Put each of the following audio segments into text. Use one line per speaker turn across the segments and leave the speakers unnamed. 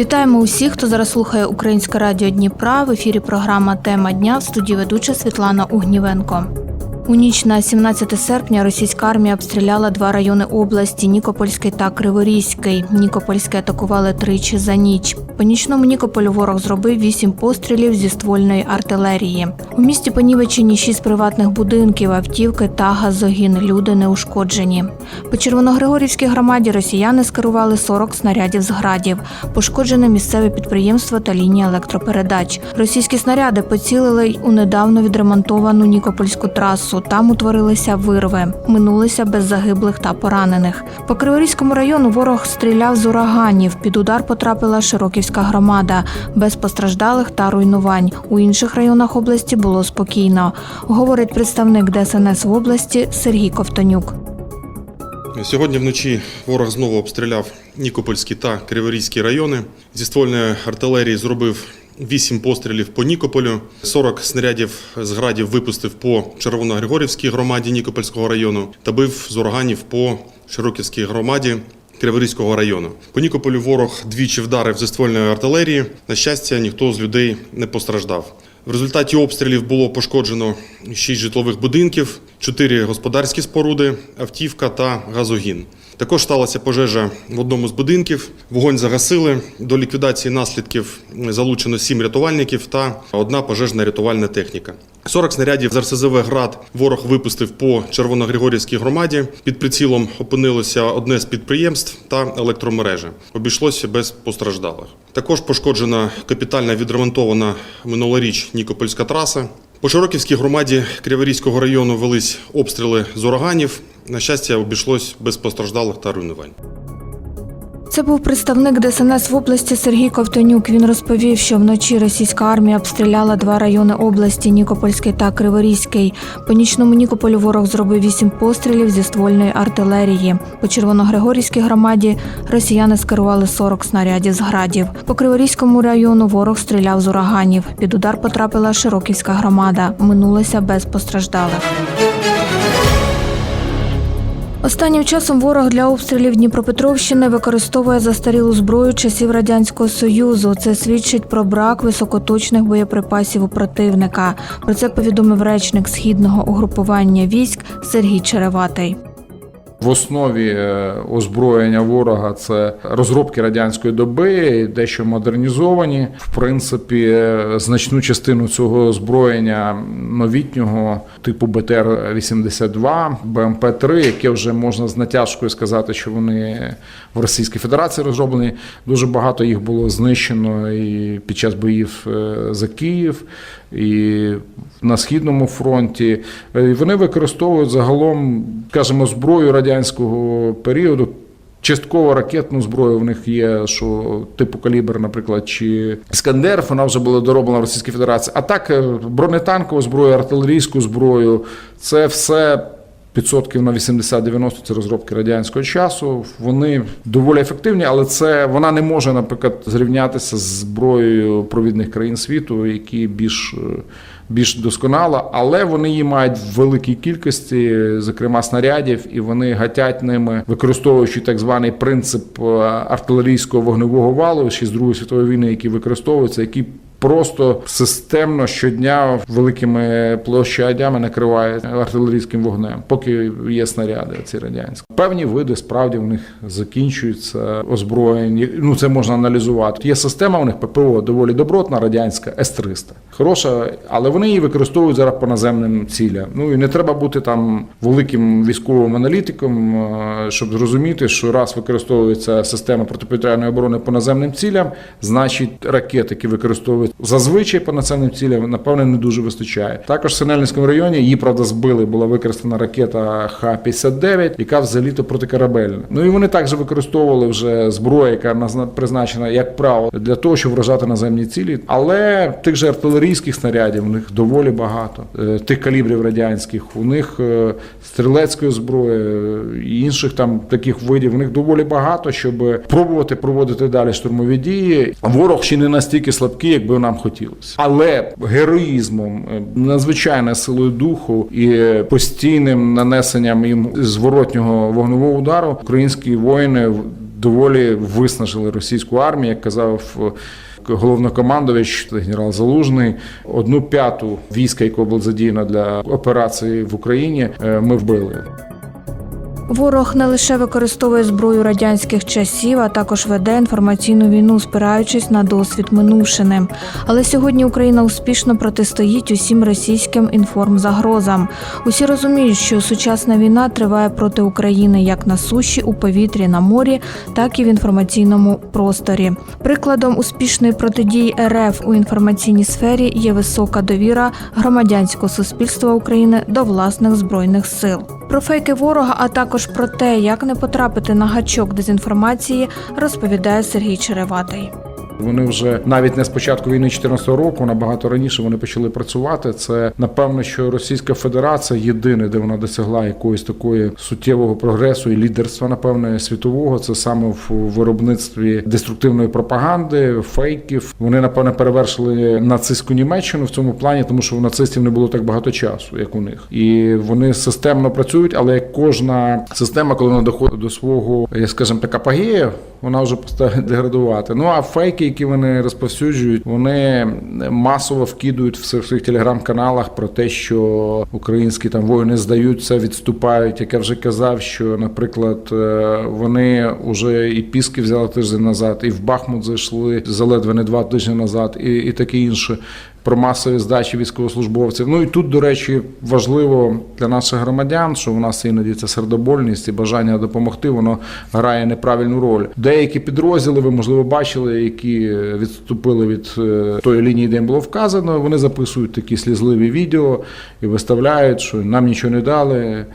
Вітаємо усіх, хто зараз слухає Українське радіо Дніпра. В ефірі програма Тема дня в студії ведуча Світлана Угнівенко. У ніч на 17 серпня російська армія обстріляла два райони області Нікопольський та Криворізький. Нікопольський атакували тричі за ніч. По нічному Нікополю ворог зробив вісім пострілів зі ствольної артилерії. У місті понівечені шість приватних будинків, автівки та газогін. Люди не ушкоджені. По Червоногригорівській громаді росіяни скерували 40 снарядів з градів. Пошкоджене місцеве підприємство та лінія електропередач. Російські снаряди поцілили у недавно відремонтовану Нікопольську трасу. Там утворилися вирви. Минулися без загиблих та поранених. По Криворізькому району ворог стріляв з ураганів. Під удар потрапила Широківська громада без постраждалих та руйнувань. У інших районах області було спокійно. Говорить представник ДСНС в області Сергій Ковтонюк.
Сьогодні вночі ворог знову обстріляв Нікопольські та Криворізькі райони. Зі ствольної артилерії зробив 8 пострілів по Нікополю, 40 снарядів з градів випустив по Червоногригорівській громаді Нікопольського району та бив з ураганів по Широківській громаді Криворізького району. По Нікополю ворог двічі вдарив зі ствольної артилерії. На щастя, ніхто з людей не постраждав. В результаті обстрілів було пошкоджено 6 житлових будинків, 4 господарські споруди, автівка та газогін. Також сталася пожежа в одному з будинків. Вогонь загасили. До ліквідації наслідків залучено 7 рятувальників та одна пожежна рятувальна техніка. 40 снарядів з РСЗВ «Град» ворог випустив по Червоногригорівській громаді. Під прицілом опинилося одне з підприємств та електромережа. Обійшлося без постраждалих. Також пошкоджена капітально відремонтована минулоріч Нікопольська траса. По Широківській громаді Криворізького району велись обстріли з ураганів. На щастя, обійшлось без постраждалих та руйнувань.
Це був представник ДСНС в області Сергій Ковтонюк. Він розповів, що вночі російська армія обстріляла два райони області Нікопольський та Криворізький. По нічному Нікополю ворог зробив вісім пострілів зі ствольної артилерії. По Червоногригорівській громаді росіяни скерували 40 снарядів з градів. По Криворізькому району ворог стріляв з ураганів. Під удар потрапила Широківська громада. Минулося без постраждалих. Останнім часом ворог для обстрілів Дніпропетровщини використовує застарілу зброю часів радянського союзу. Це свідчить про брак високоточних боєприпасів у противника. Про це повідомив речник східного угрупування військ Сергій Череватий.
В основі е, озброєння ворога це розробки радянської доби, дещо модернізовані. В принципі, е, значну частину цього озброєння новітнього типу БТР-82, БМП-3, яке вже можна з натяжкою сказати, що вони в Російській Федерації розроблені. Дуже багато їх було знищено і під час боїв е, за Київ. І на східному фронті вони використовують загалом, скажімо, зброю радянського періоду. Частково ракетну зброю в них є, що типу калібр, наприклад, чи Іскандер, вона вже була дороблена в Російській Федерації. А так, е, бронетанкову зброю, артилерійську зброю це все. Відсотків на 80-90 це розробки радянського часу. Вони доволі ефективні, але це вона не може, наприклад, зрівнятися з зброєю провідних країн світу, які більш більш досконала, але вони її мають в великій кількості, зокрема снарядів, і вони гатять ними, використовуючи так званий принцип е, артилерійського вогневого валу ще з Другої світової війни, який використовується, який Просто системно щодня великими площадями накриває артилерійським вогнем, поки є снаряди ці радянські. Певні види справді в них закінчуються озброєні. Ну це можна аналізувати. Є система у них ППО доволі добротна, радянська С-300. Хороша, але вони її використовують зараз по наземним цілям. Ну і не треба бути там великим військовим аналітиком, е, щоб зрозуміти, що раз використовується система протиповітряної оборони по наземним цілям, значить ракети, які використовуються Зазвичай по національним цілям, напевне, не дуже вистачає. Також в Синельницькому районі її, правда, збили, була використана ракета Х-59, яка взагалі-то протикорабельна. Ну і вони також використовували вже зброю, яка призначена, як правило, для того, щоб вражати наземні цілі. Але тих же артилерійських снарядів у них доволі багато, Е, тих калібрів радянських, у них е, стрілецької зброї е, і інших там таких видів. У них доволі багато, щоб пробувати проводити далі штурмові дії. Ворог ще не настільки слабкий, як нам хотілося. Але героїзмом, е, надзвичайною силою духу і постійним нанесенням їм зворотнього вогневого удару українські воїни доволі виснажили російську армію, як казав. е, Головнокомандувач генерал Залужний, одну п'яту війська, яке було задіяно для операції в Україні, е, ми вбили.
Ворог не лише використовує зброю радянських часів, а також веде інформаційну війну, спираючись на досвід минувшини. Але сьогодні Україна успішно протистоїть усім російським інформзагрозам. Усі розуміють, що сучасна війна триває проти України як на суші, у повітрі, на морі, так і в інформаційному просторі. Прикладом успішної протидії РФ у інформаційній сфері є висока довіра громадянського суспільства України до власних збройних сил. Про фейки ворога, а також про те, як не потрапити на гачок дезінформації, розповідає Сергій Череватий.
Вони вже навіть не з початку війни 2014 року, набагато раніше вони почали працювати. Це напевно, що Російська Федерація єдине, де вона досягла якогось такої суттєвого прогресу і лідерства, напевне, світового. Це саме в виробництві деструктивної пропаганди, фейків. Вони напевне перевершили нацистську Німеччину в цьому плані, тому що у нацистів не було так багато часу, як у них, і вони системно працюють, але як кожна система, коли вона доходить до свого, я скажімо так, апогею, вона вже починає деградувати. Ну а фейки, які вони розповсюджують, вони масово вкидують в своїх телеграм-каналах про те, що українські там воїни здаються, відступають. Як я вже казав, що, наприклад, е, вони вже і піски взяли тиждень назад, і в Бахмут зайшли заледве не два тижні назад, і, і таке інше. Про масові здачі військовослужбовців. Ну і тут, до речі, важливо для наших громадян, що в нас іноді ця сердобольність і бажання допомогти, воно грає неправильну роль. Деякі підрозділи, ви можливо бачили, які відступили від е, тої лінії, де їм було вказано. Вони записують такі слізливі відео і виставляють, що нам нічого не дали.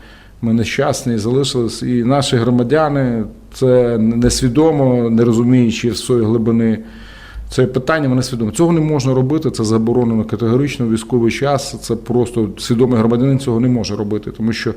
Ми нещасні залишились. І наші громадяни це несвідомо, не розуміючи всої глибини. Це питання вони свідомо. Цього не можна робити, це заборонено категорично військовий час. Це просто свідомий громадянин цього не може робити, тому що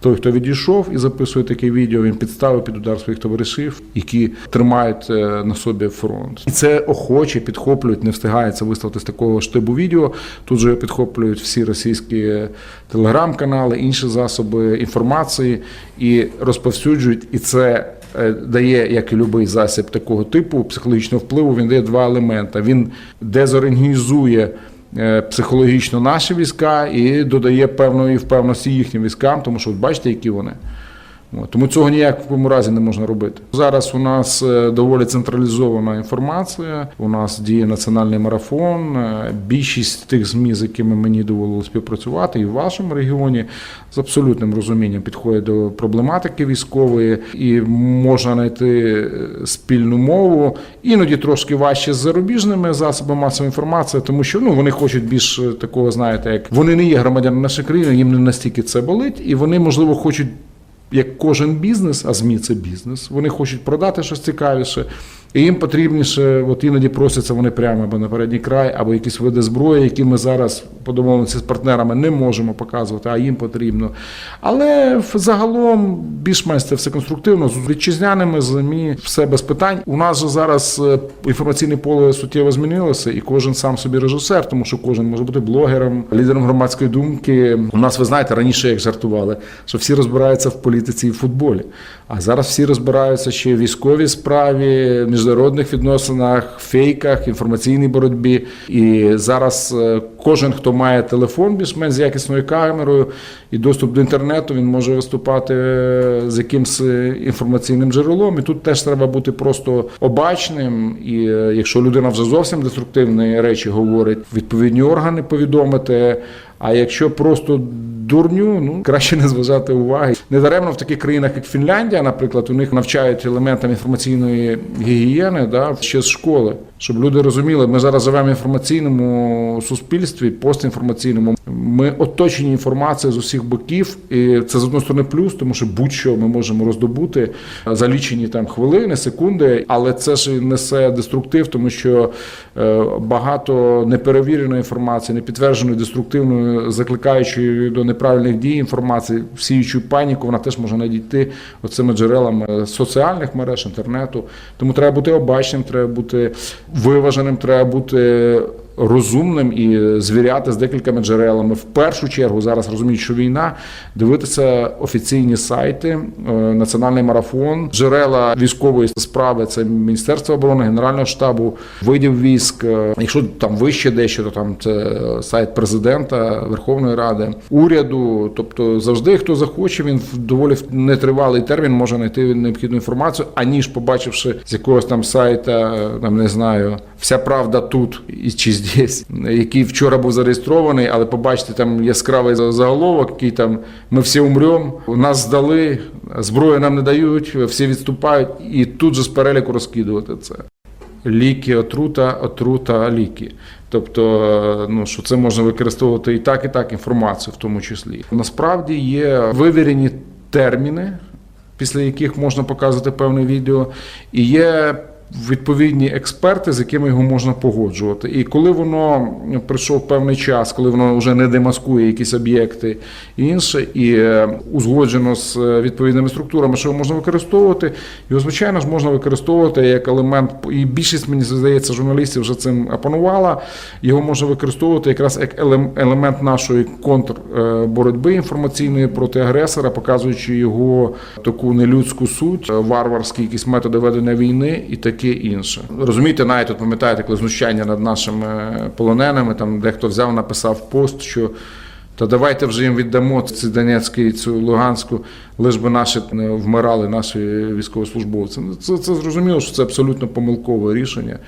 той, хто відійшов і записує таке відео, він підставив під удар своїх товаришів, які тримають е, на собі фронт. І це охоче підхоплюють, не встигається виставити з такого штибу відео. Тут же підхоплюють всі російські телеграм-канали, інші засоби інформації і розповсюджують. І це е, дає, як і будь-який засіб такого типу психологічного впливу, він дає два елемента. Він дезорганізує е, психологічно наші війська і додає певної впевненості їхнім військам, тому що от бачите, які вони. Тому цього ніякому разі не можна робити. Зараз у нас е, доволі централізована інформація. У нас діє національний марафон. Е, Більшість тих ЗМІ, з якими мені доводилося співпрацювати, і в вашому регіоні з абсолютним розумінням підходять до проблематики військової, і можна знайти е, спільну мову. Іноді трошки важче з зарубіжними засобами масової інформації, тому що ну вони хочуть більш такого, знаєте, як вони не є громадянами нашої країни, їм не настільки це болить, і вони можливо хочуть як кожен бізнес, а ЗМІ це бізнес, вони хочуть продати щось цікавіше, і їм потрібніше, от іноді просяться вони прямо або на передній край, або якісь види зброї, які ми зараз по домовленості з партнерами не можемо показувати, а їм потрібно. Але загалом більш-менш це все конструктивно. З вітчизняними ЗМІ все без питань. У нас же зараз е, інформаційне поле суттєво змінилося, і кожен сам собі режисер, тому що кожен може бути блогером, лідером громадської думки. У нас, ви знаєте, раніше як жартували, що всі розбираються в політиці і в футболі. А зараз всі розбираються ще в військовій справі, міжнародних відносинах, фейках, інформаційній боротьбі. І зараз е, кожен, хто має телефон більш-менш з якісною камерою і доступ до інтернету, він може виступати е, з якимсь е, інформаційним джерелом. І тут теж треба бути просто обачним. І якщо людина вже зовсім деструктивні речі говорить, відповідні органи повідомити. А якщо просто дурню, ну краще не зважати уваги. Недаремно в таких країнах, як Фінляндія, наприклад, у них навчають елементам інформаційної гігієни да, ще з школи, щоб люди розуміли, ми зараз живемо в інформаційному суспільстві, постінформаційному. Ми оточені інформацією з усіх боків, і це з одної сторони плюс, тому що будь-що ми можемо роздобути за лічені там хвилини, секунди, але це ж несе деструктив, тому що е, багато неперевіреної інформації, непідтвердженої деструктивної, закликаючої до неправильних дій інформації, всіючу паніку, вона теж може надійти оцими джерелами соціальних мереж, інтернету. Тому треба бути обачним, треба бути виваженим, треба бути розумним і звіряти з декількома джерелами. В першу чергу зараз розуміють, що війна, дивитися офіційні сайти, е, національний марафон, джерела військової справи це Міністерство оборони, Генерального штабу, видів військ. Е, Якщо там вище дещо, то там це сайт президента, Верховної Ради, уряду. Тобто завжди, хто захоче, він в доволі нетривалий термін може знайти необхідну інформацію, аніж побачивши з якогось там сайта, е, там не знаю, вся правда тут і чи здесь, який вчора був зареєстрований, але побачите там яскравий заголовок, який там ми всі умремо, нас здали, зброю нам не дають, всі відступають, і тут же з переліку розкидувати це. Ліки, отрута, отрута, ліки. Тобто, ну що це можна використовувати і так, і так інформацію, в тому числі. Насправді є вивірені терміни, після яких можна показувати певне відео, і є відповідні експерти, з якими його можна погоджувати. І коли воно прийшов певний час, коли воно вже не демаскує якісь об'єкти і інше, і е, узгоджено з е, відповідними структурами, що його можна використовувати, його звичайно ж можна використовувати як елемент, і більшість мені здається, журналістів вже цим опанувала. Його можна використовувати якраз як елем- елемент нашої контрборотьби інформаційної проти агресора, показуючи його таку нелюдську суть, е, варварські якісь методи ведення війни і таке інше. Розумієте, навіть от пам'ятаєте, коли знущання над нашими полоненими, там дехто взяв, написав пост, що. Та давайте вже їм віддамо ці Донецьку і цю Луганську, лиш би наші не вмирали, наші військовослужбовці. Ну, Це, це зрозуміло, що це абсолютно помилкове рішення.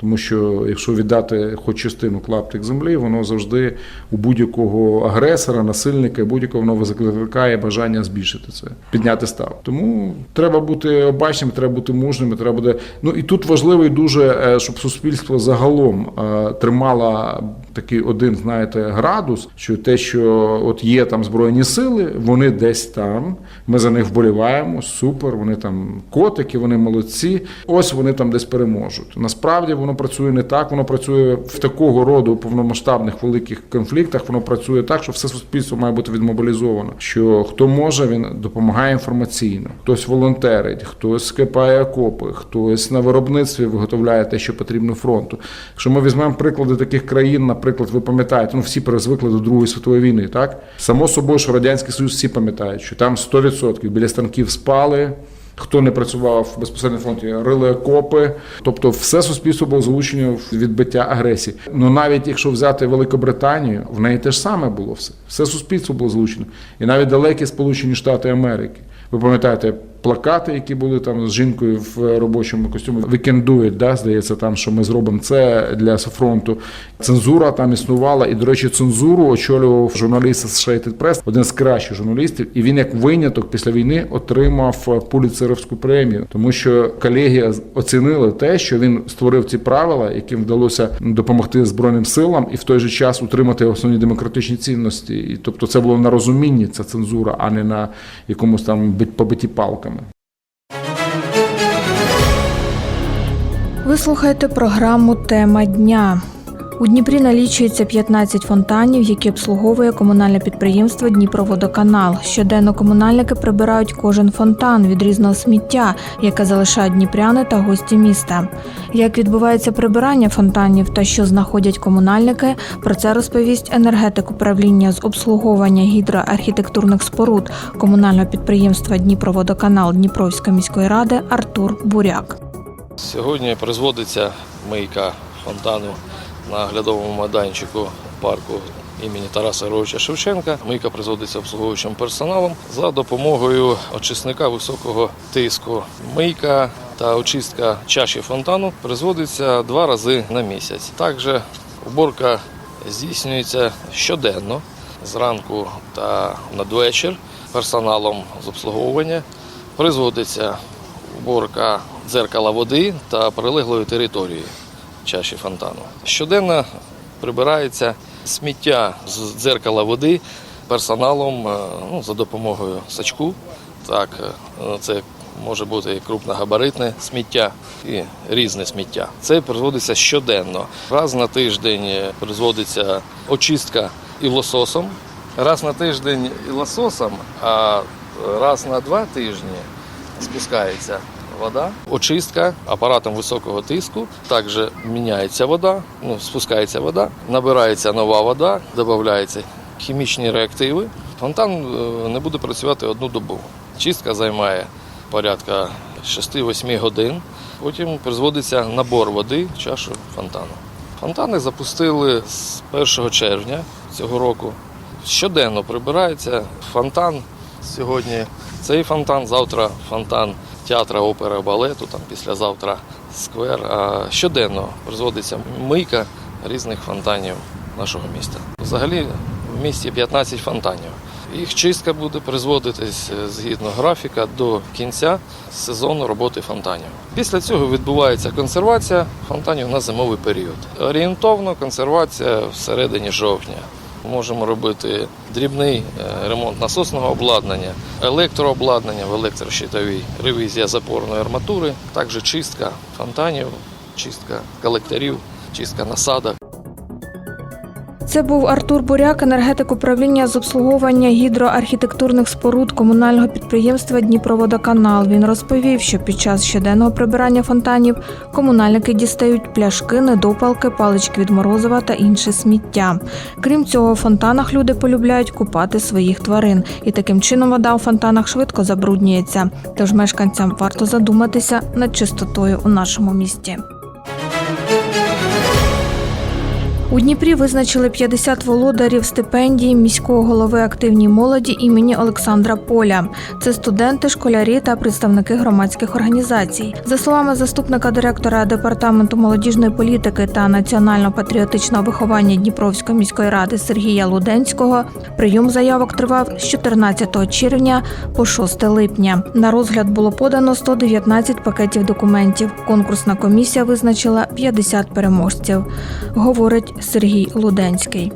Тому що якщо віддати хоч частину клаптик землі, воно завжди у будь-якого агресора, насильника, будь-якого воно викликає бажання збільшити це, підняти став. Тому треба бути обачним, треба бути мужним, треба буде. Ну і тут важливо і дуже, е, щоб суспільство загалом е, тримало такий один, знаєте, градус, що те, що от є там збройні сили, вони десь там. Ми за них вболіваємо, супер. Вони там котики, вони молодці. Ось вони там десь переможуть. Насправді воно працює не так. Воно працює в такого роду повномасштабних великих конфліктах. Воно працює так, що все суспільство має бути відмобілізовано. Що хто може, він допомагає інформаційно, хтось волонтерить, хтось скипає окопи, хтось на виробництві виготовляє те, що потрібно фронту. Якщо ми візьмемо приклади таких країн, наприклад, ви пам'ятаєте, ну всі перезвикли до Другої світової війни, так само собою, що радянський союз всі пам'ятають, що там 100% біля станків спали. Хто не працював безпосередньо на фронті, рили окопи, тобто все суспільство було залучено в відбиття агресії. Ну навіть якщо взяти Великобританію, в неї те ж саме було все. Все суспільство було залучено, і навіть далекі Сполучені Штати Америки. Ви пам'ятаєте плакати, які були там з жінкою в робочому костюмі. It, да, здається, там що ми зробимо це для фронту. Цензура там існувала, і до речі, цензуру очолював журналіст Associated Press, один з кращих журналістів. І він як виняток після війни отримав Пуліцеровську премію, тому що колегія оцінили те, що він створив ці правила, яким вдалося допомогти збройним силам, і в той же час утримати основні демократичні цінності. І тобто, це було на розумінні, ця цензура, а не на якомусь там побиті палками.
Ви слухаєте програму Тема дня. У Дніпрі налічується 15 фонтанів, які обслуговує комунальне підприємство Дніпроводоканал. Щоденно комунальники прибирають кожен фонтан від різного сміття, яке залишають дніпряни та гості міста. Як відбувається прибирання фонтанів та що знаходять комунальники, про це розповість енергетик управління з обслуговування гідроархітектурних споруд комунального підприємства Дніпроводоканал Дніпровської міської ради Артур Буряк.
Сьогодні призводиться мийка фонтану на оглядовому майданчику парку імені Тараса Григоровича Шевченка. Мийка призводиться обслуговуючим персоналом за допомогою очисника високого тиску. Мийка та очистка чаші фонтану призводиться два рази на місяць. Також уборка здійснюється щоденно. зранку та надвечір персоналом з обслуговування. Производиться уборка дзеркала води та прилеглої території чаші фонтану. Щоденно прибирається сміття з дзеркала води персоналом е, ну, за допомогою сачку. Так, е, це може бути і крупногабаритне сміття і різне сміття. Це производиться щоденно. Раз на тиждень е, производиться очистка ілососом, раз на тиждень ілососом, а раз на два тижні спускається вода, очистка апаратом високого тиску. Також міняється вода, ну, спускається вода, набирається нова вода, додаються хімічні реактиви. Фонтан е, не буде працювати одну добу. Чистка займає порядка 6-8 годин. Потім призводиться набор води в чашу фонтану. Фонтани запустили з 1 червня цього року. Щоденно прибирається фонтан. Сьогодні цей фонтан, завтра фонтан театра опери балету, там післязавтра сквер. А щоденно призводиться мийка різних фонтанів нашого міста. Взагалі в місті 15 фонтанів. Їх чистка буде призводитись е, згідно графіка до кінця сезону роботи фонтанів. Після цього відбувається консервація фонтанів на зимовий період. Орієнтовно консервація всередині жовтня. Можемо робити дрібний е, ремонт насосного обладнання, електрообладнання в електрощитовій, ревізія запорної арматури, також чистка фонтанів, чистка колекторів, чистка насадок.
Це був Артур Буряк, енергетик управління з обслуговування гідроархітектурних споруд комунального підприємства Дніпроводоканал. Він розповів, що під час щоденного прибирання фонтанів комунальники дістають пляшки, недопалки, палички від морозива та інше сміття. Крім цього, в фонтанах люди полюбляють купати своїх тварин, і таким чином вода у фонтанах швидко забруднюється. Тож мешканцям варто задуматися над чистотою у нашому місті. У Дніпрі визначили 50 володарів стипендії міського голови активній молоді імені Олександра Поля. Це студенти, школярі та представники громадських організацій. За словами заступника директора департаменту молодіжної політики та національно-патріотичного виховання Дніпровської міської ради Сергія Луденського, прийом заявок тривав з 14 червня по 6 липня. На розгляд було подано 119 пакетів документів. Конкурсна комісія визначила 50 переможців. Говорить Сергій Луденський.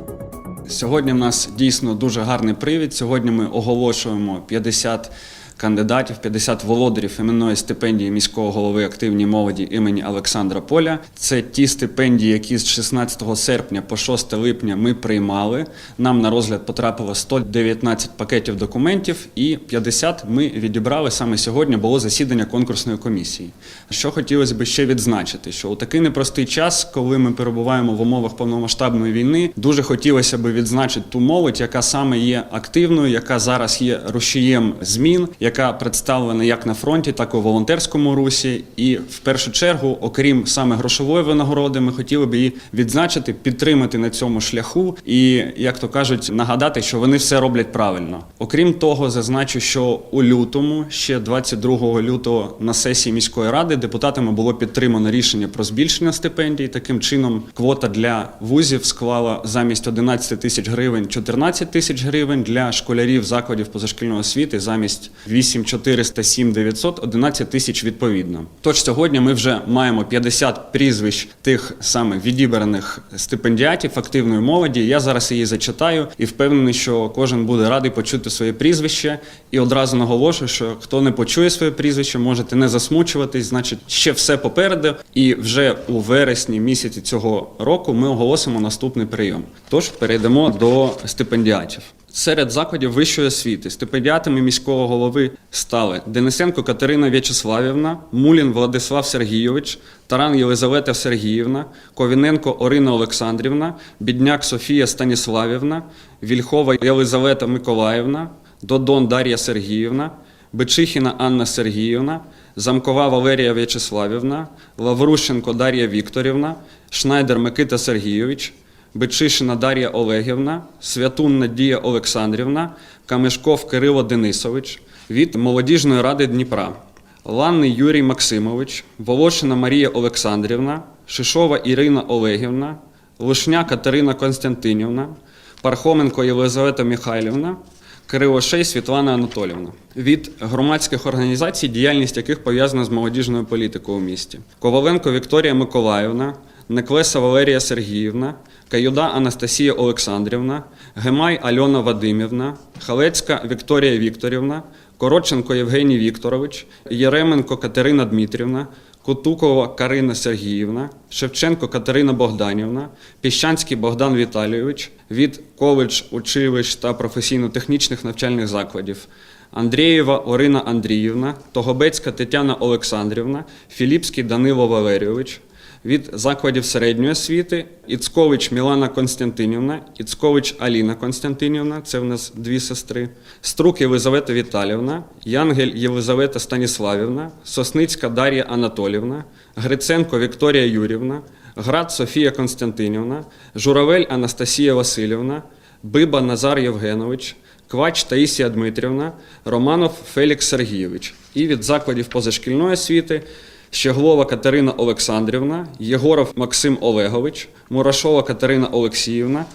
Сьогодні в нас дійсно дуже гарний привід. Сьогодні ми оголошуємо 50 кандидатів, 50 володарів іменної стипендії міського голови активній молоді імені Олександра Поля. Це ті стипендії, які з 16 серпня по 6 липня ми приймали. Нам на розгляд потрапило 119 пакетів документів, і 50 ми відібрали саме сьогодні. Було засідання конкурсної комісії. Що хотілося б ще відзначити, що у такий непростий час, коли ми перебуваємо в умовах повномасштабної війни, дуже хотілося б відзначити ту молодь, яка саме є активною, яка зараз є рушієм змін, яка представлена як на фронті, так і у волонтерському русі. І в першу чергу, окрім саме грошової винагороди, ми хотіли б її відзначити, підтримати на цьому шляху і, як то кажуть, нагадати, що вони все роблять правильно. Окрім того, зазначу, що у лютому, ще 22 лютого, на сесії міської ради депутатами було підтримано рішення про збільшення стипендій. Таким чином, квота для вузів склала замість 11 тисяч гривень 14 тисяч гривень для школярів закладів позашкільної освіти замість 8 400, 7 900, 11 тисяч відповідно. Тож сьогодні ми вже маємо 50 прізвищ тих саме відібраних стипендіатів активної молоді. Я зараз її зачитаю і впевнений, що кожен буде радий почути своє прізвище. І одразу наголошую, що хто не почує своє прізвище, можете не засмучуватись, значить ще все попереду. І вже у вересні місяці цього року ми оголосимо наступний прийом. Тож перейдемо до стипендіатів. Серед закладів вищої освіти. Стипендіатами міського голови стали Денисенко Катерина В'ячеславівна, Мулін Владислав Сергійович, Таран Єлизавета Сергіївна, Ковіненко Орина Олександрівна, Бідняк Софія Станіславівна, Вільхова Єлизавета Миколаївна, Додон Дар'я Сергіївна, Бичихіна Анна Сергіївна, Замкова Валерія В'ячеславівна, Лаврущенко Дар'я Вікторівна, Шнайдер Микита Сергійович, Бичишина Дар'я Олегівна, Святун Надія Олександрівна, Камешков Кирило Денисович від Молодіжної ради Дніпра, Ланний Юрій Максимович, Волошина Марія Олександрівна, Шишова Ірина Олегівна, Лушня Катерина Константинівна, Пархоменко Єлизавета Михайлівна, Кривошей Світлана Анатолівна. Від громадських організацій, діяльність яких пов'язана з молодіжною політикою у місті. Коваленко Вікторія Миколаївна, Неклеса Валерія Сергіївна, Каюда Анастасія Олександрівна, Гемай Альона Вадимівна, Халецька Вікторія Вікторівна, Коротченко Євгеній Вікторович, Єременко Катерина Дмитрівна, Кутукова Карина Сергіївна, Шевченко Катерина Богданівна, Піщанський Богдан Віталійович від коледж, училищ та професійно-технічних навчальних закладів. Андрієва Орина Андріївна, Тогобецька Тетяна Олександрівна, Філіпський Данило Валерійович, від закладів середньої освіти Іцкович Мілана Константинівна, Іцкович Аліна Константинівна, це в нас дві сестри, Струк Єлизавета Віталівна, Янгель Єлизавета Станіславівна, Сосницька Дар'я Анатолівна, Гриценко Вікторія Юрівна, Град Софія Константинівна, Журавель Анастасія Васильівна, Биба Назар Євгенович, Квач Таїсія Дмитрівна, Романов Фелікс Сергійович. І від закладів позашкільної освіти Щеглова Катерина Олександрівна, Єгоров Максим Олегович, Мурашова Катерина Олексіївна,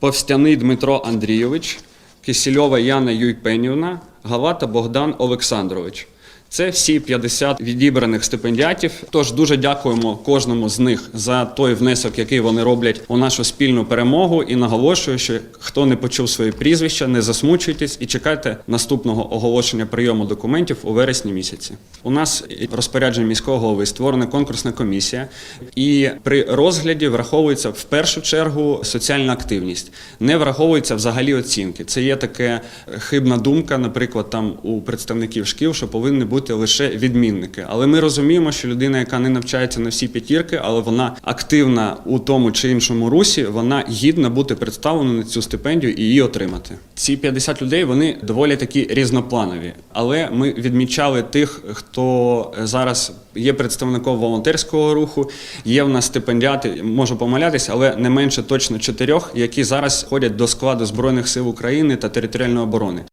Повстяний Дмитро Андрійович, Кисільова Яна Юйпенівна, Галата Богдан Олександрович. Це всі 50 відібраних стипендіатів. Тож дуже дякуємо кожному з них за той внесок, який вони роблять у нашу спільну перемогу. І наголошую, що хто не почув своє прізвища, не засмучуйтесь і чекайте наступного оголошення прийому документів у вересні місяці. У нас розпорядження міського голови створена конкурсна комісія, і при розгляді враховується в першу чергу соціальна активність, не враховуються взагалі оцінки. Це є таке хибна думка, наприклад, там у представників шкіл, що повинні бути лише відмінники. Але ми розуміємо, що людина, яка не навчається на всі п'ятірки, але вона активна у тому чи іншому русі, вона гідна бути представлена на цю стипендію і її отримати. Ці 50 людей вони доволі такі різнопланові, але ми відмічали тих, хто зараз є представником волонтерського руху. Є в нас стипендіати, можу помилятися, але не менше точно чотирьох, які зараз входять до складу збройних сил України та територіальної оборони.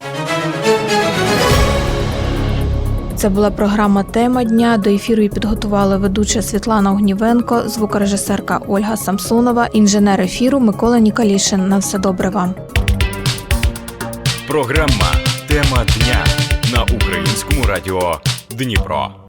Це була програма Тема дня. До ефіру її підготували ведуча Світлана Огнівенко, звукорежисерка Ольга Самсонова, інженер ефіру Микола Нікалішин. На все добре вам.
Програма Тема дня на українському радіо Дніпро.